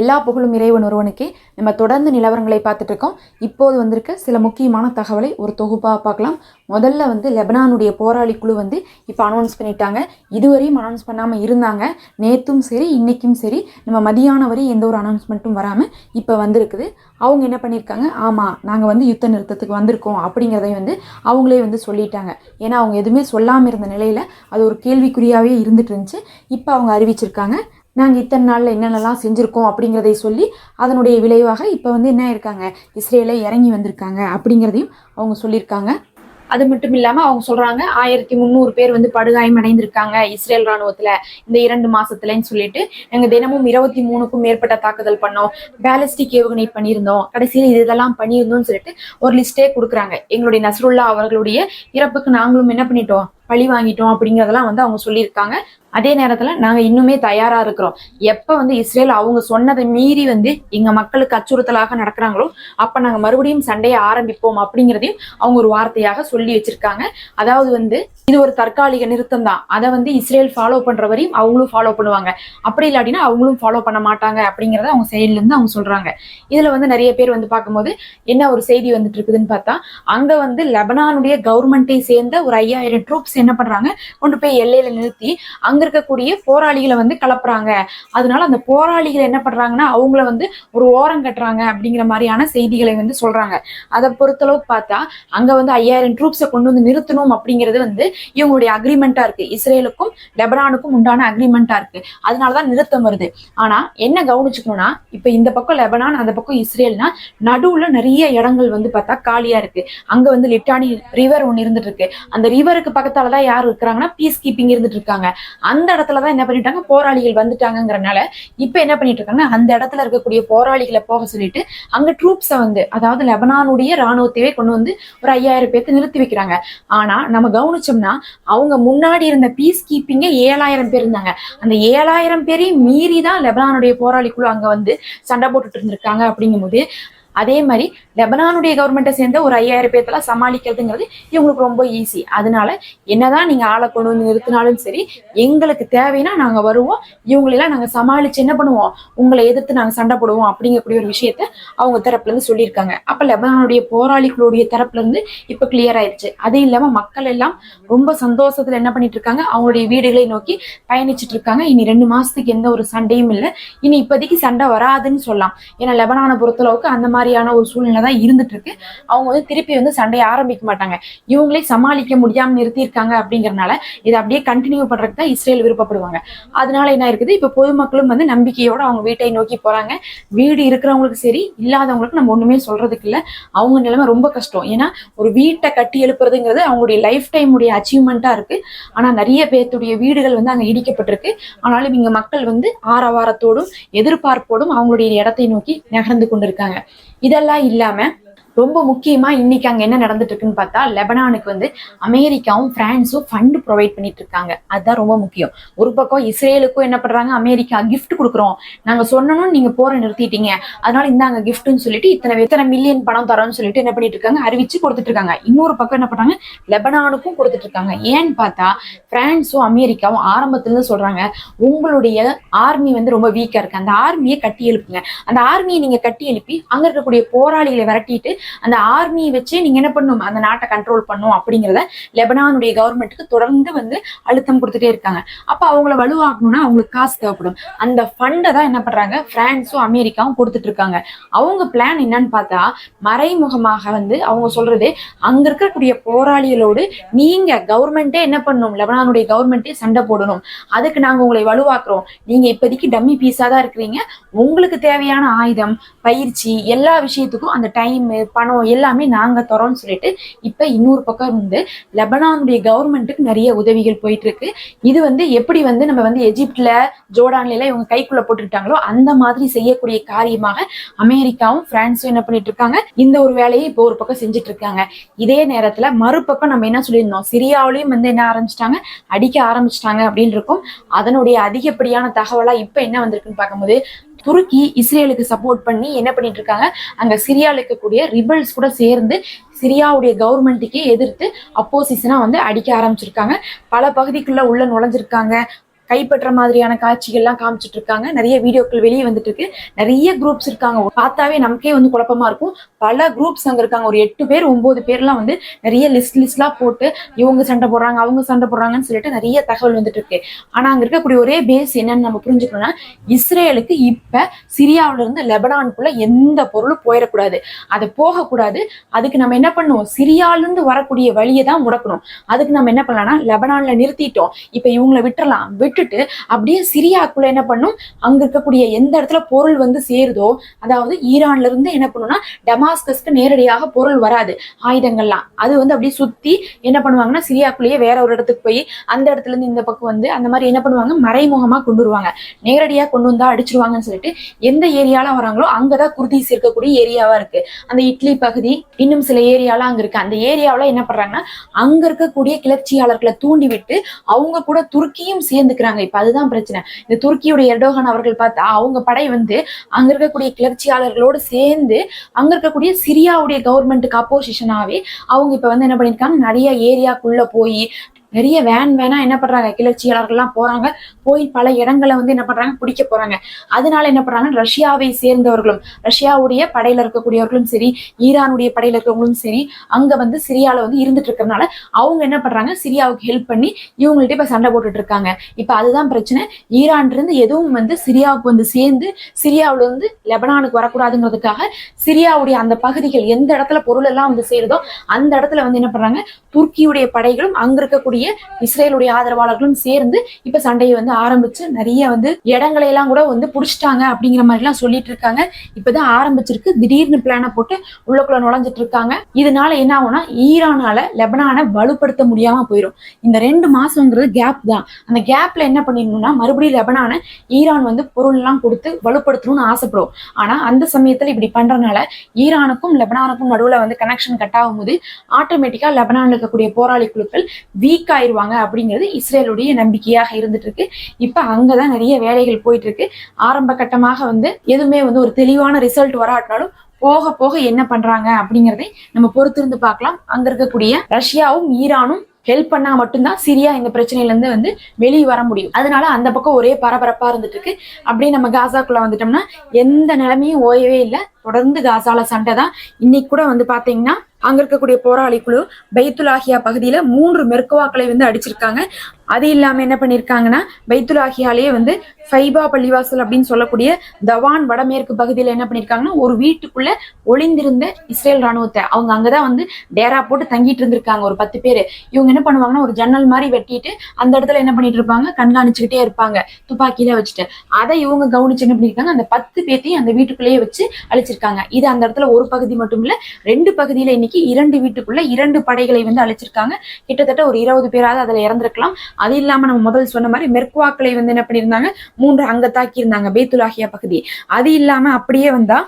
எல்லா புகழும் இறைவன் ஒருவனுக்கே. நம்ம தொடர்ந்து நிலவரங்களை பார்த்துட்டு இருக்கோம் இப்போது வந்திருக்க சில முக்கியமான தகவலை ஒரு தொகுப்பாக பார்க்கலாம். முதல்ல வந்து லெபனானுடைய போராளி குழு வந்து இப்போ அனௌன்ஸ் பண்ணிட்டாங்க. இதுவரையும் அனௌன்ஸ் பண்ணாமல் இருந்தாங்க. நேற்றும் சரி இன்னைக்கும் சரி. நம்ம மதியானம் வரை எந்த ஒரு அனௌன்ஸ்மெண்ட்டும் வராமல் இப்போ வந்திருக்குது. அவங்க என்ன பண்ணியிருக்காங்க ஆமாம் நாங்கள் வந்து யுத்த நிறுத்தத்துக்கு வந்திருக்கோம் அப்படிங்கிறதை வந்து அவங்களே வந்து சொல்லிட்டாங்க. ஏன்னா அவங்க எதுவுமே சொல்லாமல் இருந்த நிலையில் அது ஒரு கேள்விக்குறியாகவே இருந்துட்டு இருந்துச்சு. இப்போ அவங்க அறிவிச்சிருக்காங்க. நாங்கள் இத்தனை நாளில் என்னென்னலாம் செஞ்சுருக்கோம் அப்படிங்கிறதை சொல்லி அதனுடைய விளைவாக இப்போ வந்து என்ன இருக்காங்க இஸ்ரேலை இறங்கி வந்திருக்காங்க அப்படிங்கிறதையும் அவங்க சொல்லியிருக்காங்க. அது மட்டும் இல்லாமல் அவங்க சொல்கிறாங்க ஆயிரத்தி முந்நூறு பேர் வந்து படுகாயம் அடைந்திருக்காங்க இஸ்ரேல் ராணுவத்தில் இந்த இரண்டு மாசத்துலன்னு சொல்லிட்டு. நாங்கள் தினமும் இருபத்தி மூணுக்கும் மேற்பட்ட தாக்குதல் பண்ணோம் பேலஸ்டிக் ஏவுகணை பண்ணியிருந்தோம் கடைசியில் இது இதெல்லாம் பண்ணியிருந்தோம்னு சொல்லிட்டு ஒரு லிஸ்ட்டே கொடுக்குறாங்க. எங்களுடைய நஸ்ருல்லா அவர்களுடைய இறப்புக்கு நாங்களும் என்ன பண்ணிட்டோம்? பழி வாங்கிட்டோம் அப்படிங்கிறதெல்லாம் வந்து அவங்க சொல்லியிருக்காங்க. அதே நேரத்துல நாங்க இன்னுமே தயாரா இருக்கிறோம். எப்ப வந்து இஸ்ரேல் அவங்க சொன்னதை மீறி வந்து எங்க மக்களுக்கு அச்சுறுத்தலாக நடக்கிறாங்களோ அப்ப நாங்க மறுபடியும் சண்டையை ஆரம்பிப்போம் அப்படிங்கிறதையும் அவங்க ஒரு வார்த்தையாக சொல்லி வச்சிருக்காங்க. அதாவது வந்து இது ஒரு தற்காலிக நிறுத்தம் தான். அதை வந்து இஸ்ரேல் ஃபாலோ பண்ற வரையும் அவங்களும் ஃபாலோ பண்ணுவாங்க. அப்படி இல்லாட்டினா அவங்களும் ஃபாலோ பண்ண மாட்டாங்க அப்படிங்கிறத அவங்க சைட்லேருந்து அவங்க சொல்றாங்க. இதுல வந்து நிறைய பேர் வந்து பார்க்கும்போது என்ன ஒரு செய்தி வந்துட்டு இருக்குதுன்னு பார்த்தா அங்க வந்து லெபனானுடைய கவர்மெண்ட்டை சேர்ந்த ஒரு ஐயாயிரம் ட்ரூப்ஸ் என்ன பண்ணுறாங்க கொண்டு போய் எல்லையில நிறுத்தி அங்க இருக்கக்கூடிய போராளிகளை வந்து கலப்புறாங்க. அதனால அந்த போராளிகள் என்ன பண்றாங்கன்னா அவங்கள வந்து ஒரு ஓரம் கட்டுறாங்க அப்படிங்கிற மாதிரியான செய்திகளை வந்து சொல்றாங்க. அதை பொறுத்தளவுக்கு பார்த்தா அங்க வந்து ஐயாயிரம் ட்ரூப்ஸை கொண்டு வந்து நிறுத்தணும் அப்படிங்கிறது வந்து இவங்களுடைய அக்ரிமெண்டா இருக்கு. இஸ்ரேலுக்கும் லெபனானுக்கும் உண்டான அக்ரிமெண்டா இருக்கு. அதனாலதான் நிறுத்தம் வருது. ஆனா என்ன கவனிச்சுக்கணும்னா இப்ப இந்த பக்கம் லெபனான் அந்த பக்கம் இஸ்ரேல்னா நடுவுல நிறைய இடங்கள் வந்து பார்த்தா காலியா இருக்கு. அங்க வந்து லிட்டானி ரிவர் ஒன்று இருந்துட்டு இருக்கு. அந்த ரிவருக்கு பக்கத்தால் தான் யார் இருக்கிறாங்கன்னா பீஸ் கீப்பிங் இருந்துட்டு இருக்காங்க. அந்த இடத்துல தான் என்ன பண்ணிட்டாங்க? போராளிகள் வந்துட்டாங்கிறனால இப்போ என்ன பண்ணிட்டு இருக்காங்கன்னா அந்த இடத்துல இருக்கக்கூடிய போராளிகளை போக சொல்லிட்டு அங்க ட்ரூப்ஸை வந்து அதாவது லெபனானுடைய ராணுவத்தையே கொண்டு வந்து ஒரு ஐயாயிரம் பேர்த்து நிறுத்தி வைக்கிறாங்க. ஆனா நம்ம கவனிச்சோம்னா அவங்க முன்னாடி இருந்த பீஸ் கீப்பிங்கே ஏழாயிரம் பேர் இருந்தாங்க. அந்த ஏழாயிரம் பேரையும் மீறி தான் லெபனானுடைய போராளிக்குழு அங்க வந்து சண்டை போட்டுட்டு இருந்திருக்காங்க அப்படிங்கும்போது அதே மாதிரி லெபனானுடைய கவர்மெண்ட்டை சேர்ந்த ஒரு ஐயாயிரம் பேர்த்தெல்லாம் சமாளிக்கிறதுங்கிறது இவங்களுக்கு ரொம்ப ஈஸி அதனால என்னதான் நீங்க ஆளை கொண்டு வந்து நிறுத்தினாலும் சரி எங்களுக்கு தேவைன்னா நாங்க வருவோம். இவங்களெல்லாம் நாங்க சமாளிச்சு என்ன பண்ணுவோம்? உங்களை எதிர்த்து நாங்க சண்டை போடுவோம் அப்படிங்கக்கூடிய ஒரு விஷயத்த அவங்க தரப்புல இருந்து சொல்லியிருக்காங்க. அப்ப லெபனானுடைய போராளிகளுடைய தரப்புல இருந்து இப்ப கிளியர் ஆயிடுச்சு. அது இல்லாம மக்கள் எல்லாம் ரொம்ப சந்தோஷத்துல என்ன பண்ணிட்டு இருக்காங்க? அவங்களுடைய வீடுகளை நோக்கி பயணிச்சுட்டு இருக்காங்க. இனி ரெண்டு மாசத்துக்கு எந்த ஒரு சண்டையும் இல்லை. இனி இப்போதைக்கு சண்டை வராதுன்னு சொல்லலாம். ஏன்னா லெபனானை பொறுத்தளவுக்கு அந்த மாதிரி மாதிரியான ஒரு சூழ்நிலை தான் இருந்துட்டு இருக்கு அவங்க வந்து திருப்பி வந்து சண்டையை ஆரம்பிக்க மாட்டாங்க. இவங்களே சமாளிக்க முடியாம நிறுத்தியிருக்காங்க அப்படிங்கறனால இதை அப்படியே கண்டினியூ பண்றதுக்கு தான் இஸ்ரேல் விருப்பப்படுவாங்க. அதனால என்ன இருக்குது? இப்ப பொதுமக்களும் வந்து நம்பிக்கையோட அவங்க வீட்டை நோக்கி போறாங்க. வீடு இருக்கிறவங்களுக்கு சரி இல்லாதவங்களுக்கு நம்ம ஒண்ணுமே சொல்றதுக்கு இல்ல. அவங்க நிலைமை ரொம்ப கஷ்டம். ஏன்னா ஒரு வீட்டை கட்டி எழுப்புறதுங்கிறது அவங்களுடைய லைஃப் டைம் உடைய அச்சீவ்மெண்ட்டா இருக்கு. ஆனா நிறைய பேர்த்துடைய வீடுகள் வந்து அங்க இடிக்கப்பட்டிருக்கு. ஆனாலும் இங்க மக்கள் வந்து ஆரவாரத்தோடும் எதிர்பார்ப்போடும் அவங்களுடைய இடத்தை நோக்கி நகர்ந்து கொண்டிருக்காங்க. இதெல்லாம் இல்லாம ரொம்ப முக்கியமா இன்னைக்கு அங்க என்ன நடந்துட்டு இருக்குன்னு பார்த்தா லெபனானுக்கு வந்து அமெரிக்காவும் பிரான்ஸும் ஃபண்ட் ப்ரொவைட் பண்ணிட்டு இருக்காங்க அதுதான் ரொம்ப முக்கியம். ஒரு பக்கம் இஸ்ரேலுக்கும் என்ன பண்றாங்க? அமெரிக்கா கிஃப்ட் கொடுக்குறோம். நாங்க சொன்னனும் நீங்க போற நிறுத்திட்டீங்க. அதனால இந்தாங்க கிஃப்ட்னு சொல்லிட்டு இத்தனை இத்தனை மில்லியன் பணம் தரோம்னு சொல்லிட்டு என்ன பண்ணிட்டு இருக்காங்க அறிவிச்சு கொடுத்துட்டு இருக்காங்க இன்னொரு பக்கம் என்ன பண்றாங்க? லெபனானுக்கும் கொடுத்துட்டு இருக்காங்க ஏன்னு பார்த்தா பிரான்ஸும் அமெரிக்காவும் ஆரம்பத்துல சொல்றாங்க உங்களுடைய ஆர்மி வந்து ரொம்ப வீக்கா இருக்கு. அந்த ஆர்மியை கட்டி எழுப்புங்க. அந்த ஆர்மியை நீங்க கட்டி எழுப்பி அங்க இருக்கக்கூடிய போராளிகளை விரட்டிட்டு அந்த ஆர்மியை வச்சே நீங்க என்ன பண்ணும்? அந்த நாட்டை கண்ட்ரோல் பண்ணும் அப்படிங்கிறத லெபனானுடைய கவர்மெண்ட்டுக்கு தொடர்ந்து வந்து அழுத்தம் கொடுத்துட்டே இருக்காங்க. அப்ப அவங்கள வலுவாக்கணும்னா அவங்களுக்கு காசு தேவைப்படும். அந்த ஃபண்டை தான் என்ன பண்றாங்க? பிரான்ஸும் அமெரிக்காவும் கொடுத்துட்டு இருக்காங்க. அவங்க பிளான் என்னன்னு பார்த்தா மறைமுகமாக வந்து அவங்க சொல்றது அங்க இருக்கக்கூடிய போராளிகளோடு நீங்க கவர்மெண்ட்டே என்ன பண்ணும்? லெபனானுடைய கவர்மெண்ட்டே சண்டை போடணும். அதுக்கு நாங்க உங்களை வலுவாக்குறோம். நீங்க இப்போதைக்கு டம்மி பீஸா தான் இருக்கிறீங்க. உங்களுக்கு தேவையான ஆயுதம் பயிற்சி எல்லா விஷயத்துக்கும் அந்த டைம் பணம் எல்லாமே நாங்க தரோம்னு சொல்லிட்டு இப்ப இன்னொரு பக்கம் வந்து லெபனானுடைய கவர்மெண்ட்டுக்கு நிறைய உதவிகள் போயிட்டு இருக்கு இது வந்து எப்படி வந்து நம்ம வந்து எஜிப்ட்ல ஜோர்டான்ல இவங்க கைக்குள்ள போட்டுக்கிட்டாங்களோ அந்த மாதிரி செய்யக்கூடிய காரியமாக அமெரிக்காவும் பிரான்ஸும் என்ன பண்ணிட்டு இருக்காங்க இந்த ஒரு வேலையை இப்போ ஒரு பக்கம் செஞ்சுட்டு இருக்காங்க இதே நேரத்துல மறுபக்கம் நம்ம என்ன சொல்லியிருந்தோம்? சிரியாவிலையும் வந்து என்ன ஆரம்பிச்சிட்டாங்க? அடிக்க ஆரம்பிச்சிட்டாங்க அப்படின்னு இருக்கும் அதனுடைய அதிகப்படியான தகவலா இப்ப என்ன வந்திருக்குன்னு பார்க்கும்போது துருக்கி இஸ்ரேலுக்கு சப்போர்ட் பண்ணி என்ன பண்ணிட்டு இருக்காங்க அங்க சிரியால இருக்கக்கூடிய ரிபல்ஸ் கூட சேர்ந்து சிரியாவுடைய கவர்மெண்ட்டுக்கே எதிர்த்து அப்போசிஷனா வந்து அடிக்க ஆரம்பிச்சிருக்காங்க. பல பகுதிக்குள்ள உள்ள நுழைஞ்சிருக்காங்க. கைப்பற்ற மாதிரியான காட்சிகள்லாம் காமிச்சிட்டு இருக்காங்க நிறைய வீடியோக்கள் வெளியே வந்துட்டு இருக்கு நிறைய குரூப்ஸ் இருக்காங்க. பார்த்தாவே நமக்கே வந்து குழப்பமா இருக்கும். பல குரூப்ஸ் அங்க இருக்காங்க. ஒரு எட்டு பேர் ஒன்பது பேர்லாம் வந்து நிறைய லிஸ்ட் லிஸ்ட்லாம் போட்டு இவங்க சண்டை போடுறாங்க அவங்க சண்டை போடுறாங்கன்னு சொல்லிட்டு நிறைய தகவல் வந்துட்டு இருக்கு ஆனா அங்க இருக்கக்கூடிய ஒரே பேஸ் என்னன்னு நம்ம புரிஞ்சுக்கணும்னா இஸ்ரேலுக்கு இப்ப சிரியாவுல இருந்து லெபனானுக்குள்ள எந்த பொருளும் போயிடக்கூடாது. அது போகக்கூடாது. அதுக்கு நம்ம என்ன பண்ணுவோம்? சிரியால இருந்து வரக்கூடிய வழியை தான் முடக்கணும். அதுக்கு நம்ம என்ன பண்ணலாம்னா லெபனான்ல நிறுத்திட்டோம். இப்ப இவங்கள விட்டுறலாம். விட்டுட்டு அப்படியே சிரியாக்குள்ள என்ன பண்ணும்? அங்க இருக்கக்கூடிய எந்த இடத்துல பொருள் வந்து சேருதோ அதாவது ஈரான்ல இருந்து என்ன பண்ணும்னா டமாஸ்கஸ்க்கு நேரடியாக பொருள் வராது. ஆயுதங்கள்லாம். அது வந்து அப்படியே சுத்தி என்ன பண்ணுவாங்கன்னா சிரியாக்குள்ளேயே வேற ஒரு இடத்துக்கு போய் அந்த இடத்துல இருந்து இந்த பக்கம் வந்து அந்த மாதிரி என்ன பண்ணுவாங்க? மறைமுகமா கொண்டு வருவாங்க நேரடியா கொண்டு வந்தா அடிச்சிருவாங்கன்னு சொல்லிட்டு எந்த ஏரியால வராங்களோ அங்கதான் குர்தீஸ் இருக்கக்கூடிய ஏரியாவா இருக்கு. அந்த இட்லி பகுதி இன்னும் சில ஏரியாலாம் அங்க இருக்கு. அந்த ஏரியாவில என்ன பண்றாங்கன்னா அங்க இருக்கக்கூடிய கிளர்ச்சியாளர்களை தூண்டி விட்டு அவங்க கூட துருக்கியும் சேர்ந்துக்கிறாங்க இப்ப அதுதான் பிரச்சனை. இந்த துருக்கியுடைய எர்டோகன் அவர்கள் பார்த்தா அவங்க படை வந்து அங்க இருக்கக்கூடிய கிளர்ச்சியாளர்களோடு சேர்ந்து அங்க இருக்கக்கூடிய சிரியாவுடைய கவர்மெண்ட்டுக்கு அப்போசிஷனாவே அவங்க இப்ப வந்து என்ன பண்ணிருக்காங்க நிறைய ஏரியாக்குள்ள போய் நிறைய வேன் வேனா என்ன பண்றாங்க? கிளர்ச்சியாளர்கள்லாம் போறாங்க. போய் பல இடங்களை வந்து என்ன பண்றாங்க? பிடிக்க போறாங்க. அதனால என்ன பண்றாங்க? ரஷ்யாவை சேர்ந்தவர்களும் ரஷ்யாவுடைய படையில இருக்கக்கூடியவர்களும் சரி ஈரானுடைய படையில இருக்கிறவங்களும் சரி அங்க வந்து சிரியால வந்து இருந்துட்டு இருக்கிறதுனால அவங்க என்ன பண்றாங்க? சிரியாவுக்கு ஹெல்ப் பண்ணி இவங்கள்ட்ட இப்ப சண்டை போட்டுட்டு இருக்காங்க. இப்ப அதுதான் பிரச்சனை. ஈரான் இருந்து எதுவும் வந்து சிரியாவுக்கு வந்து சேர்ந்து சிரியாவுல இருந்து லெபனானுக்கு வரக்கூடாதுங்கிறதுக்காக சிரியாவுடைய அந்த பகுதிகள் எந்த இடத்துல பொருள் எல்லாம் வந்து சேருதோ அந்த இடத்துல வந்து என்ன பண்றாங்க? துருக்கியுடைய படைகளும் அங்க இருக்கக்கூடிய இஸ்ரேலுடைய ஆதரவாளர்களும் சேர்ந்து இப்ப சண்டையை வந்து ஆரம்பிச்சு நிறைய வந்து இடங்களை எல்லாம் கூட வந்து புடிச்சிட்டாங்க அப்படிங்கிற மாதிரி எல்லாம் சொல்லிட்டு இருக்காங்க. இப்பதான் ஆரம்பிச்சிருக்கு. திடீர்னு பிளான போட்டு உள்ளக்குள்ள நுழைஞ்சிட்டு இருக்காங்க. இதனால என்ன ஆகும்னா ஈரானால லெபனானை வலுப்படுத்த முடியாம போயிடும் இந்த ரெண்டு மாசங்கிறது கேப் தான். அந்த கேப்ல என்ன பண்ணிடணும்னா மறுபடியும் லெபனான ஈரான் வந்து பொருள் எல்லாம் கொடுத்து வலுப்படுத்தணும்னு ஆசைப்படும் ஆனா அந்த சமயத்துல இப்படி பண்றதுனால ஈரானுக்கும் லெபனானுக்கும் நடுவுல வந்து கனெக்ஷன் கட் ஆகும்போது ஆட்டோமேட்டிக்கா லெபனான்ல இருக்கக்கூடிய போராளி குழுக்கள் வீக்கா ஆயிருவாங்க அப்படிங்கிறது இஸ்ரேலுடைய நம்பிக்கையாக இருந்துட்டு இருக்கு இப்ப அங்கதான் நிறைய வேலைகள் போயிட்டு இருக்கு ஆரம்ப கட்டமாக வந்து எதுவுமே வந்து ஒரு தெளிவான ரிசல்ட் வராட்டினாலும் போக போக என்ன பண்றாங்க அப்படிங்கறதை நம்ம பொறுத்திருந்து பார்க்கலாம். அங்க இருக்கக்கூடிய ரஷ்யாவும் ஈரானும் ஹெல்ப் பண்ணா மட்டும்தான் சிரியா இந்த பிரச்சனையில இருந்து வந்து வெளியே வர முடியும். அதனால அந்த பக்கம் ஒரே பரபரப்பா இருந்துட்டு இருக்கு அப்படியே நம்ம காசாக்குள்ள வந்துட்டோம்னா எந்த நிலைமையும் ஓயவே இல்லை. தொடர்ந்து காசால சண்டை தான். இன்னைக்கு கூட வந்து பாத்தீங்கன்னா அங்க இருக்கக்கூடிய போராளி குழு பைத்துலாகியா பகுதியில மூன்று மெர்கவாக்களை வந்து அடிச்சிருக்காங்க. அது இல்லாம என்ன பண்ணிருக்காங்கன்னா பைத்துலாகியாலேயே வந்து ஃபைபா பள்ளிவாசல் அப்படின்னு சொல்லக்கூடிய தவான் வடமேற்கு பகுதியில என்ன பண்ணிருக்காங்கன்னா ஒரு வீட்டுக்குள்ள ஒளிந்திருந்த இஸ்ரேல் ராணுவத்தை அவங்க அங்கதான் வந்து டேரா போட்டு தங்கிட்டு இருந்திருக்காங்க ஒரு பத்து பேர். இவங்க என்ன பண்ணுவாங்கன்னா ஒரு ஜன்னல் மாதிரி வெட்டிட்டு அந்த இடத்துல என்ன பண்ணிட்டு இருப்பாங்க கண்காணிச்சுக்கிட்டே இருப்பாங்க துப்பாக்கியில வச்சுட்டு. அதை இவங்க கவனிச்சு என்ன பண்ணிருக்காங்க அந்த பத்து பேர்த்தையும் அந்த வீட்டுக்குள்ளேயே வச்சு அழிச்சிருக்காங்க. இது அந்த இடத்துல ஒரு பகுதி மட்டும் இல்ல ரெண்டு பகுதியில இன்னைக்கு இரண்டு வீட்டுக்குள்ள இரண்டு படைகளை வந்து அழிச்சிருக்காங்க. கிட்டத்தட்ட ஒரு இருபது பேராவது அதுல இறந்திருக்கலாம். அது இல்லாம நம்ம முதல் சொன்ன மாதிரி மெர்குவாக்களை வந்து என்ன பண்ணியிருந்தாங்க? மூன்று அங்க தாக்கி இருந்தாங்க பேத்துலாகியா பகுதி. அது இல்லாம அப்படியே வந்தா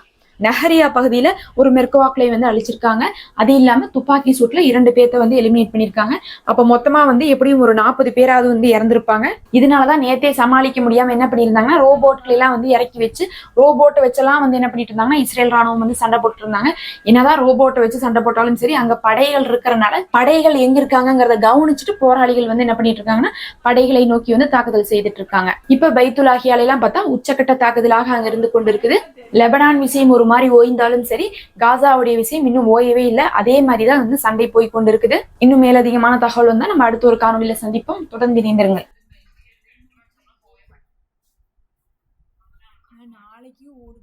நஹரியா பகுதியில ஒரு மெர்கவாக்களை வந்து அழிச்சிருக்காங்க. அது இல்லாம துப்பாக்கி சூட்ல இரண்டு பேர்த்த வந்து எலிமினேட் பண்ணிருக்காங்க. அப்ப மொத்தமா வந்து எப்படியும் ஒரு நாற்பது பேராவது வந்து இறந்திருப்பாங்க. இதனாலதான் நேத்தே சமாளிக்க முடியாம என்ன பண்ணியிருந்தாங்கன்னா ரோபோட்களை எல்லாம் வந்து இறக்கி வச்சு ரோபோட்டை வச்செல்லாம் வந்து என்ன பண்ணிட்டு இருந்தாங்கன்னா இஸ்ரேல் ராணுவம் வந்து சண்டை போட்டு இருந்தாங்க என்னதான் ரோபோட்டை வச்சு சண்டை போட்டாலும் சரி அங்க படைகள் இருக்கிறனால படைகள் எங்க இருக்காங்கிறத கவனிச்சுட்டு போராளிகள் வந்து என்ன பண்ணிட்டு இருக்காங்கன்னா படைகளை நோக்கி வந்து தாக்குதல் செய்துட்டு இருக்காங்க இப்ப பைத்துலாகியால எல்லாம் பார்த்தா உச்சக்கட்ட தாக்குதலாக அங்க இருந்து கொண்டு இருக்குது லெபனான் விஷயம் ஒரு மாதிரி ஓய்ந்தாலும் சரி காசாவுடைய விஷயம் இன்னும் ஓயவே இல்லை. அதே மாதிரிதான் வந்து சண்டை போய் கொண்டு இருக்குது இன்னும் மேலதிகமான தகவல் வந்தா நம்ம அடுத்த ஒரு காணொலியில சந்திப்போம். தொடர்ந்து இணைந்திருங்கள்.